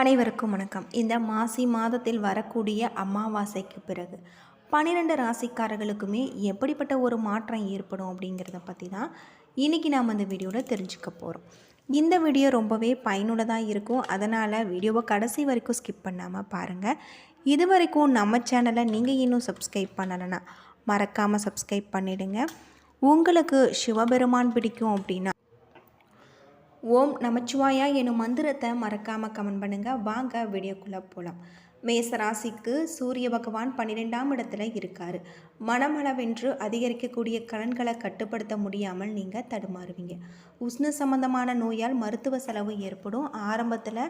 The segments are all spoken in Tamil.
அனைவருக்கும் வணக்கம். இந்த மாசி மாதத்தில் வரக்கூடிய அமாவாசைக்கு பிறகு பன்னிரெண்டு ராசிக்காரர்களுக்குமே எப்படிப்பட்ட ஒரு மாற்றம் ஏற்படும் அப்படிங்கிறத பற்றி தான் இன்றைக்கி நாம் அந்த வீடியோவில் தெரிஞ்சுக்க போகிறோம் இந்த வீடியோ ரொம்பவே பயனுள்ளதாக இருக்கும். அதனால் வீடியோவை கடைசி வரைக்கும் ஸ்கிப் பண்ணாமல் பாருங்கள் இது வரைக்கும் நம்ம சேனலை நீங்கள் இன்னும் சப்ஸ்கிரைப் பண்ணலைன்னா மறக்காமல் சப்ஸ்கிரைப் பண்ணிவிடுங்க உங்களுக்கு சிவபெருமான் பிடிக்கும் அப்படின்னா ஓம் நமச்சிவாயா எனும் மந்திரத்தை மறக்காமல் கமெண்ட் பண்ணுங்கள் வாங்க வீடியோக்குள்ளே போகலாம் மேசராசிக்கு சூரிய பகவான் பன்னிரெண்டாம் இடத்துல இருக்கார். மனமளவென்று அதிகரிக்கக்கூடிய கடன்களை கட்டுப்படுத்த முடியாமல் நீங்கள் தடுமாறுவீங்க. உஷ்ண சம்பந்தமான நோயால் மருத்துவ செலவு ஏற்படும். ஆரம்பத்தில்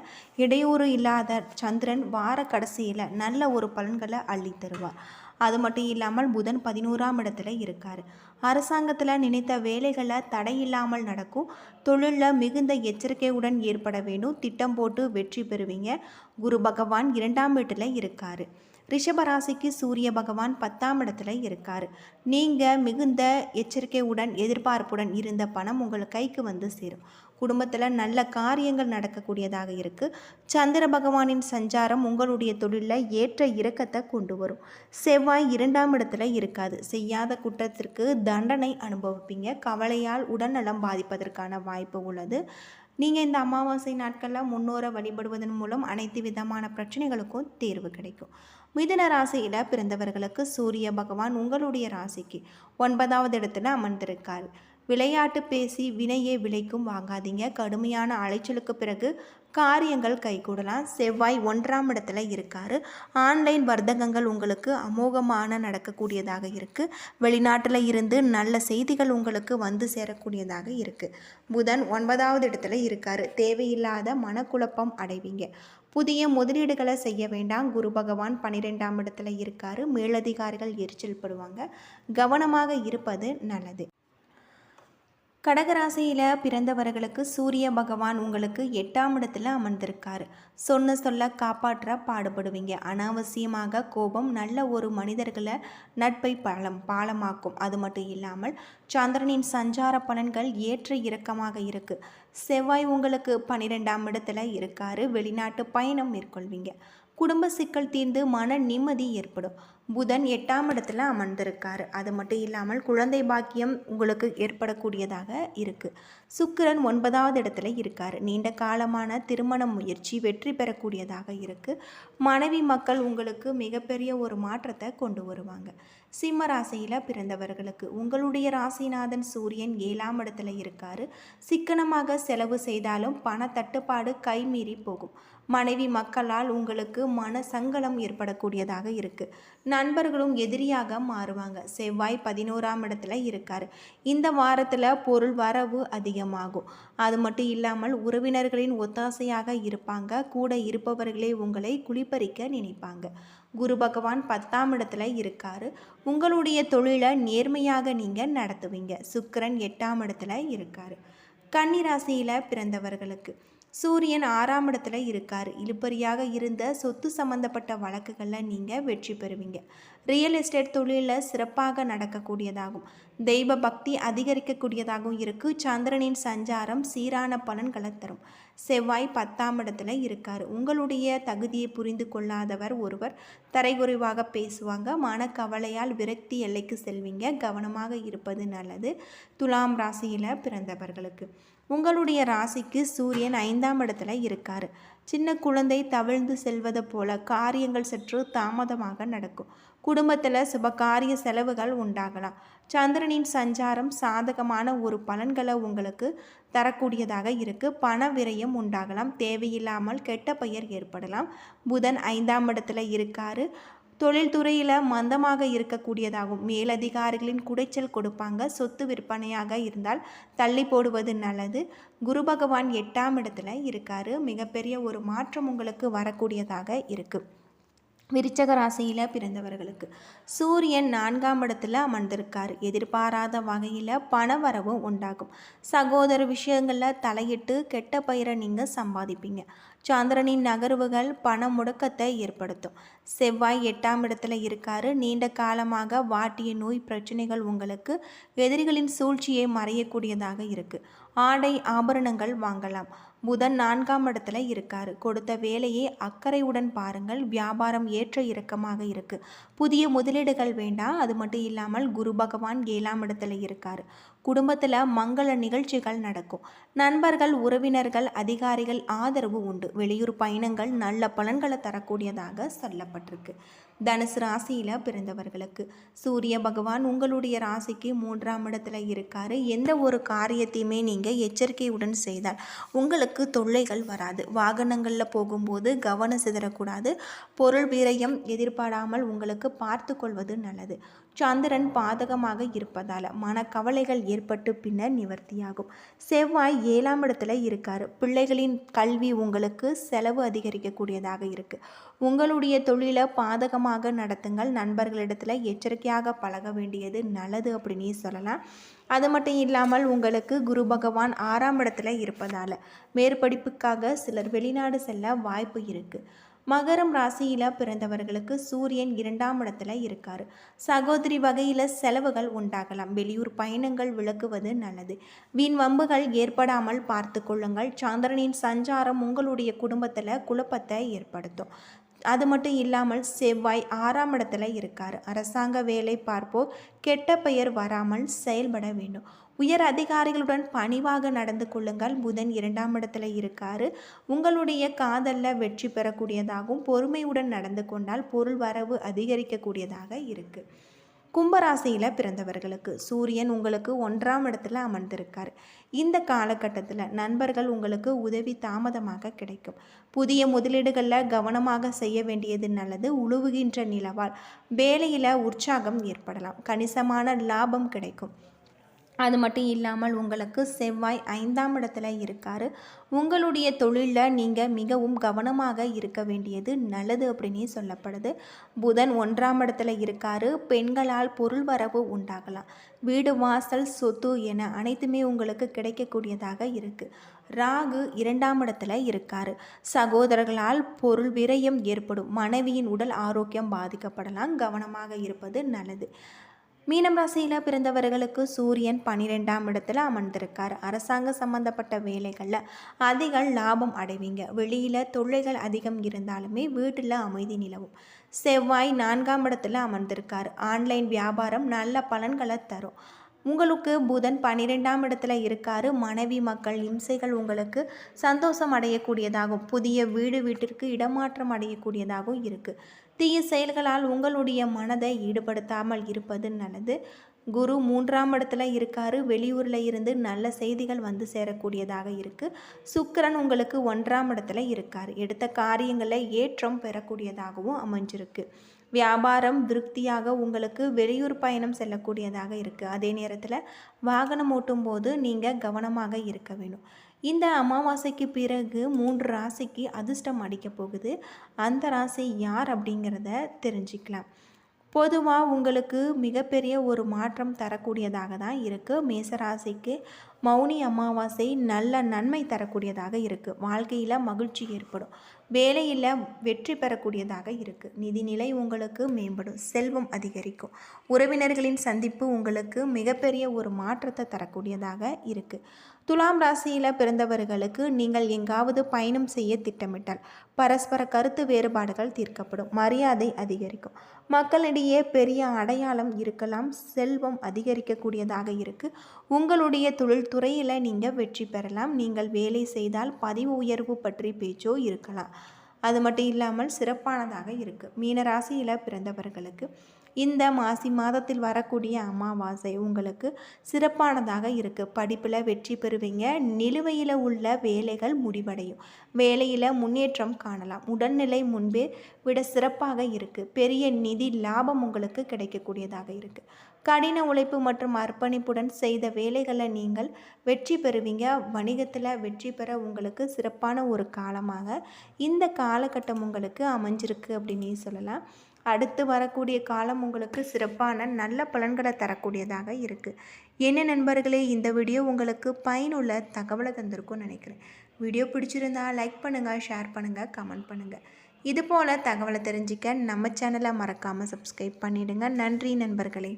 இடையூறு இல்லாத சந்திரன் வார கடைசியில் நல்ல ஒரு பலன்களை அள்ளி தருவார். அது மட்டும் இல்லாமல் புதன் பதினோராம் இடத்துல இருக்கார். அரசாங்கத்தில் நினைத்த வேலைகளை தடையில்லாமல் நடக்கும். தொழிலில் மிகுந்த எச்சரிக்கையுடன் ஏற்பட வேண்டும். திட்டம் போட்டு வெற்றி பெறுவீங்க. குரு பகவான் இரண்டாம் வீட்டில் இருக்கார். ரிஷபராசிக்கு சூரிய பகவான் பத்தாம் இடத்துல இருக்கார். நீங்கள் மிகுந்த எச்சரிக்கையுடன் எதிர்பார்ப்புடன் இருந்த பணம் உங்கள் கைக்கு வந்து சேரும். குடும்பத்தில் நல்ல காரியங்கள் நடக்கக்கூடியதாக இருக்குது சந்திர பகவானின் சஞ்சாரம் உங்களுடைய தொழிலில் ஏற்ற இறக்கத்தை கொண்டு வரும். செவ்வாய் இரண்டாம் இடத்துல இருக்காது. செய்யாத குற்றத்திற்கு தண்டனை அனுபவிப்பீங்க. கவலையால் உடல்நலம் பாதிப்பதற்கான வாய்ப்பு உள்ளது. நீங்கள் இந்த அமாவாசை நாட்களில் முன்னோரை வழிபடுவதன் மூலம் அனைத்து விதமான பிரச்சனைகளுக்கும் தீர்வு கிடைக்கும். மிதுன ராசியில் பிறந்தவர்களுக்கு சூரிய பகவான் உங்களுடைய ராசிக்கு ஒன்பதாவது இடத்துல அமர்ந்திருக்கார். விளையாட்டு பேசி வினையே விலைக்கும் வாங்காதீங்க. கடுமையான அலைச்சலுக்கு பிறகு காரியங்கள் கைகூடலாம். செவ்வாய் ஒன்றாம் இடத்துல இருக்கார். ஆன்லைன் வர்த்தகங்கள் உங்களுக்கு அமோகமான நடக்கக்கூடியதாக இருக்குது வெளிநாட்டில் இருந்து நல்ல செய்திகள் உங்களுக்கு வந்து சேரக்கூடியதாக இருக்குது புதன் ஒன்பதாவது இடத்துல இருக்கார். தேவையில்லாத மனக்குழப்பம் அடைவீங்க. புதிய முதலீடுகளை செய்ய வேண்டாம். குரு பகவான் பன்னிரெண்டாம் இடத்துல இருக்கார். மேலதிகாரிகள் எரிச்சல் படுவாங்க. கவனமாக இருப்பது நல்லது. கடகராசியில் பிறந்தவர்களுக்கு சூரிய பகவான் உங்களுக்கு எட்டாம் இடத்துல அமர்ந்திருக்காரு. சொன்ன சொல்ல காப்பாற்ற பாடுபடுவீங்க. அனாவசியமாக கோபம் நல்ல ஒரு மனிதர்களை நட்பை பலம் பாலமாக்கும். அது மட்டும் இல்லாமல் சந்திரனின் சஞ்சார பலன்கள் ஏற்ற இறக்கமாக இருக்குது செவ்வாய் உங்களுக்கு பன்னிரெண்டாம் இடத்துல இருக்காரு. வெளிநாட்டு பயணம் மேற்கொள்வீங்க. குடும்ப சிக்கல் தீர்ந்து மன நிம்மதி ஏற்படும். புதன் எட்டாம் இடத்துல அமர்ந்திருக்காரு. அது மட்டும் இல்லாமல் குழந்தை பாக்கியம் உங்களுக்கு ஏற்படக்கூடியதாக இருக்குது சுக்கிரன் ஒன்பதாவது இடத்துல இருக்கார். நீண்ட காலமான திருமண முயற்சி வெற்றி பெறக்கூடியதாக இருக்குது மனைவி மக்கள் உங்களுக்கு மிகப்பெரிய ஒரு மாற்றத்தை கொண்டு வருவாங்க. சிம்ம ராசியில் பிறந்தவர்களுக்கு உங்களுடைய ராசிநாதன் சூரியன் ஏழாம் இடத்துல இருக்காரு. சிக்கனமாக செலவு செய்தாலும் பண தட்டுப்பாடு கைமீறி போகும். மனைவி மக்களால் உங்களுக்கு மன சங்கடம் ஏற்படக்கூடியதாக இருக்குது நண்பர்களும் எதிரியாக மாறுவாங்க. செவ்வாய் பதினோராம் இடத்துல இருக்கார். இந்த வாரத்தில் பொருள் வரவு அதிகமாகும். அது மட்டும் இல்லாமல் உறவினர்களின் ஒத்தாசையாக இருப்பாங்க. கூட இருப்பவர்களே உங்களை குளிப்பறிக்க நினைப்பாங்க. குரு பகவான் பத்தாம் இடத்துல இருக்கார். உங்களுடைய தொழிலை நேர்மையாக நீங்கள் நடத்துவீங்க. சுக்கரன் எட்டாம் இடத்துல இருக்கார். கன்னிராசியில் பிறந்தவர்களுக்கு சூரியன் ஆறாம் இடத்துல இருக்கார். இழுப்பறியாக இருந்த சொத்து சம்பந்தப்பட்ட வழக்குகளில் நீங்கள் வெற்றி பெறுவீங்க. ரியல் எஸ்டேட் தொழிலில் சிறப்பாக நடக்கக்கூடியதாகும். தெய்வ பக்தி அதிகரிக்கக்கூடியதாகவும் இருக்குது சந்திரனின் சஞ்சாரம் சீரான பலன்களை தரும். செவ்வாய் பத்தாம் இடத்துல இருக்கார். உங்களுடைய தகுதியை புரிந்து கொள்ளாதவர் ஒருவர் தரைகுறைவாக பேசுவாங்க. மனக்கவலையால் விரக்தி எல்லைக்கு செல்வீங்க. கவனமாக இருப்பது நல்லது. துலாம் ராசியில் பிறந்தவர்களுக்கு. உங்களுடைய ராசிக்கு சூரியன் ஐந்தாம் இடத்துல இருக்கார். சின்ன குழந்தை தவிழ்ந்து செல்வது போல காரியங்கள் சற்று தாமதமாக நடக்கும். குடும்பத்தில் சுபகாரிய செலவுகள் உண்டாகலாம். சந்திரனின் சஞ்சாரம் சாதகமான ஒரு பலன்களை உங்களுக்கு தரக்கூடியதாக இருக்குது பண விரயம் உண்டாகலாம். தேவையில்லாமல் கெட்ட பெயர் ஏற்படலாம். புதன் ஐந்தாம் இடத்துல இருக்காரு. தொழில்துறையில் மந்தமாக இருக்கக்கூடியதாகும். மேலதிகாரிகளின் குடைச்சல் கொடுப்பாங்க. சொத்து விற்பனையாக இருந்தால் தள்ளி போடுவது நல்லது. குரு பகவான் எட்டாம் இடத்துல இருக்காரு. மிகப்பெரிய ஒரு மாற்றம் உங்களுக்கு வரக்கூடியதாக இருக்குது விருச்சக ராசியில் பிறந்தவர்களுக்கு. சூரியன் நான்காம் இடத்துல அமர்ந்திருக்கார். எதிர்பாராத வகையில் பண வரவும் உண்டாகும். சகோதர விஷயங்களில் தலையிட்டு கெட்ட பயிரை நீங்கள் சம்பாதிப்பீங்க. சந்திரனின் நகர்வுகள் பண முடக்கத்தை ஏற்படுத்தும். செவ்வாய் எட்டாம் இடத்துல இருக்காரு. நீண்ட காலமாக வாட்டிய நோய் பிரச்சனைகள் உங்களுக்கு எதிரிகளின் சூழ்ச்சியை மறையக்கூடியதாக இருக்குது ஆடை ஆபரணங்கள் வாங்கலாம். புதன் நான்காம் இடத்துல இருக்காரு. கொடுத்த வேலையை அக்கறையுடன் பாருங்கள். வியாபாரம் ஏற்ற இறக்கமாக இருக்கு. புதிய முதலீடுகள் வேண்டாம். அது மட்டும் இல்லாமல் குரு பகவான் ஏழாம் இடத்துல இருக்காரு. குடும்பத்தில் மங்கள நிகழ்ச்சிகள் நடக்கும். நண்பர்கள் உறவினர்கள் அதிகாரிகள் ஆதரவு உண்டு. வெளியூர் பயணங்கள் நல்ல பலன்களை தரக்கூடியதாக சொல்லப்பட்டிருக்கு. தனுசு ராசியில் பிறந்தவர்களுக்கு சூரிய பகவான் உங்களுடைய ராசிக்கு மூன்றாம் இடத்துல இருக்காரு. எந்த ஒரு காரியத்தையுமே நீங்கள் எச்சரிக்கையுடன் செய்தால் உங்களுக்கு தொல்லைகள் வராது. வாகனங்களில் போகும்போது கவனம் சிதறக்கூடாது. பொருள் விரயம் எதிர்பாராமல் உங்களுக்கு பார்த்து கொள்வது நல்லது. சந்திரன் பாதகமாக இருப்பதால் மனக்கவலைகள் ஏற்பட்டு பின்னர் நிவர்த்தியாகும். செவ்வாய் ஏழாம் இடத்துல இருக்காரு. பிள்ளைகளின் கல்வி உங்களுக்கு செலவு அதிகரிக்கக்கூடியதாக இருக்குது உங்களுடைய தொழிலை பாதகமாக நடத்துங்கள். நண்பர்களிடத்தில் எச்சரிக்கையாக பழக வேண்டியது நல்லது அப்படின்னு சொல்லலாம். அது மட்டும் இல்லாமல் உங்களுக்கு குரு பகவான் ஆறாம் இடத்துல இருப்பதால் மேற்படிப்புக்காக சிலர் வெளிநாடு செல்ல வாய்ப்பு இருக்குது மகரம் ராசியில் பிறந்தவர்களுக்கு சூரியன் இரண்டாம் இடத்துல இருக்கார். சகோதரி வகையில் செலவுகள் உண்டாகலாம். வெளியூர் பயணங்கள் விளக்குவது நல்லது. வீண் வம்புகள் ஏற்படாமல் பார்த்து கொள்ளுங்கள். சந்திரனின் சஞ்சாரம் உங்களுடைய குடும்பத்தில் குழப்பத்தை ஏற்படுத்தும். அது மட்டும் இல்லாமல் செவ்வாய் ஆறாம் இடத்துல இருக்கார். அரசாங்க வேலை பார்ப்போர் கெட்ட பெயர் வராமல் செயல்பட வேண்டும். உயர் அதிகாரிகளுடன் பணிவாக நடந்து கொள்ளுங்கள். புதன் இரண்டாம் இடத்துல இருக்காரு. உங்களுடைய காதலில் வெற்றி பெறக்கூடியதாகவும் பொறுமையுடன் நடந்து கொண்டால் பொருள் வரவு அதிகரிக்கக்கூடியதாக இருக்குது கும்பராசியில் பிறந்தவர்களுக்கு சூரியன் உங்களுக்கு ஒன்றாம் இடத்துல அமர்ந்திருக்கார். இந்த காலகட்டத்தில் நண்பர்கள் உங்களுக்கு உதவி தாமதமாக கிடைக்கும். புதிய முதலீடுகளில் கவனமாக செய்ய வேண்டியது நல்லது. உழுவுகின்ற நிலவால் வேலையில் உற்சாகம் ஏற்படலாம். கணிசமான லாபம் கிடைக்கும். அது மட்டும் இல்லாமல் உங்களுக்கு செவ்வாய் ஐந்தாம் இடத்துல இருக்கார். உங்களுடைய தொழிலில் நீங்கள் மிகவும் கவனமாக இருக்க வேண்டியது நல்லது அப்படின்னு சொல்லப்படுது. புதன் ஒன்றாம் இடத்துல இருக்கார். பெண்களால் பொருள் வரவு உண்டாகலாம். வீடு வாசல் சொத்து என அனைத்துமே உங்களுக்கு கிடைக்கக்கூடியதாக இருக்குது ராகு இரண்டாம் இடத்துல இருக்கார். சகோதரர்களால் பொருள் விரயம் ஏற்படும். மனைவியின் உடல் ஆரோக்கியம் பாதிக்கப்படலாம். கவனமாக இருப்பது நல்லது. மீனம் ராசியில் பிறந்தவர்களுக்கு சூரியன் பன்னிரெண்டாம் இடத்துல அமர்ந்திருக்கார். அரசாங்க சம்பந்தப்பட்ட வேலைகளில் அதிக லாபம் அடைவீங்க. வெளியில் தொல்லைகள் அதிகம் இருந்தாலுமே வீட்டில் அமைதி நிலவும். செவ்வாய் நான்காம் இடத்துல அமர்ந்திருக்கார். ஆன்லைன் வியாபாரம் நல்ல பலன்களை தரும். உங்களுக்கு புதன் பன்னிரெண்டாம் இடத்துல இருக்காரு. மனைவி மக்கள் இம்சைகள் உங்களுக்கு சந்தோஷம் அடையக்கூடியதாகும் புதிய வீடு வீட்டிற்கு இடமாற்றம் அடையக்கூடியதாகவும் இருக்குது தீய செயல்களால் உங்களுடைய மனதை ஈடுபடுத்தாமல் இருப்பது நல்லது. குரு மூன்றாம் இடத்துல இருக்காரு. வெளியூரில் இருந்து நல்ல செய்திகள் வந்து சேரக்கூடியதாக இருக்குது சுக்கரன் உங்களுக்கு ஒன்றாம் இடத்துல இருக்கார். எடுத்த காரியங்களை ஏற்றம் பெறக்கூடியதாகவும் அமைஞ்சிருக்கு. வியாபாரம் திருப்தியாக உங்களுக்கு வெளியூர் பயணம் செல்லக்கூடியதாக இருக்குது அதே நேரத்தில் வாகனம் ஓட்டும் போது நீங்கள் கவனமாக இருக்க வேணும். இந்த அமாவாசைக்கு பிறகு மூன்று ராசிக்கு அதிர்ஷ்டம் அடிக்க போகுது. அந்த ராசி யார் அப்படிங்கிறத தெரிஞ்சுக்கலாம். பொதுவாக உங்களுக்கு மிகப்பெரிய ஒரு மாற்றம் தரக்கூடியதாக தான் இருக்குது மேசராசிக்கு மௌனி அமாவாசை நல்ல நன்மை தரக்கூடியதாக இருக்குது வாழ்க்கையில் மகிழ்ச்சி ஏற்படும். வேலையில் வெற்றி பெறக்கூடியதாக இருக்குது நிதிநிலை உங்களுக்கு மேம்படும். செல்வம் அதிகரிக்கும். உறவினர்களின் சந்திப்பு உங்களுக்கு மிகப்பெரிய ஒரு மாற்றத்தை தரக்கூடியதாக இருக்குது துலாம் ராசியில் பிறந்தவர்களுக்கு நீங்கள் எங்காவது பயணம் செய்ய திட்டமிட்டால் பரஸ்பர கருத்து வேறுபாடுகள் தீர்க்கப்படும். மரியாதை அதிகரிக்கும். மக்களிடையே பெரிய அடையாளம் இருக்கலாம். செல்வம் அதிகரிக்கக்கூடியதாக இருக்குது உங்களுடைய தொழில் துறையில் நீங்கள் வெற்றி பெறலாம். நீங்கள் வேலை செய்தால் பதிவு உயர்வு பற்றி பேச்சோ இருக்கலாம். அது மட்டும் இல்லாமல் சிறப்பானதாக இருக்குது மீனராசியில் பிறந்தவர்களுக்கு இந்த மாசி மாதத்தில் வரக்கூடிய அமாவாசை உங்களுக்கு சிறப்பானதாக இருக்குது படிப்பில் வெற்றி பெறுவீங்க. நிலுவையில் உள்ள வேலைகள் முடிவடையும். வேலையில் முன்னேற்றம் காணலாம். உடல்நிலை முன்பே விட சிறப்பாக இருக்குது பெரிய நிதி லாபம் உங்களுக்கு கிடைக்கக்கூடியதாக இருக்குது கடின உழைப்பு மற்றும் அர்ப்பணிப்புடன் செய்த வேலைகளை நீங்கள் வெற்றி பெறுவீங்க. வணிகத்தில் வெற்றி பெற உங்களுக்கு சிறப்பான ஒரு காலமாக இந்த காலகட்டம் உங்களுக்கு அமைஞ்சிருக்கு அப்படின்னு சொல்லலாம். அடுத்து வரக்கூடிய காலம் உங்களுக்கு சிறப்பான நல்ல பலன்களை தரக்கூடியதாக இருக்குது என்ன நண்பர்களே இந்த வீடியோ உங்களுக்கு பயனுள்ள தகவலை தந்திருக்கும்னு நினைக்கிறேன். வீடியோ பிடிச்சிருந்தா லைக் பண்ணுங்கள் ஷேர் பண்ணுங்கள் கமெண்ட் பண்ணுங்கள் இதுபோல் தகவலை தெரிஞ்சிக்க நம்ம சேனலை மறக்காமல் சப்ஸ்கிரைப் பண்ணிவிடுங்க நன்றி நண்பர்களே.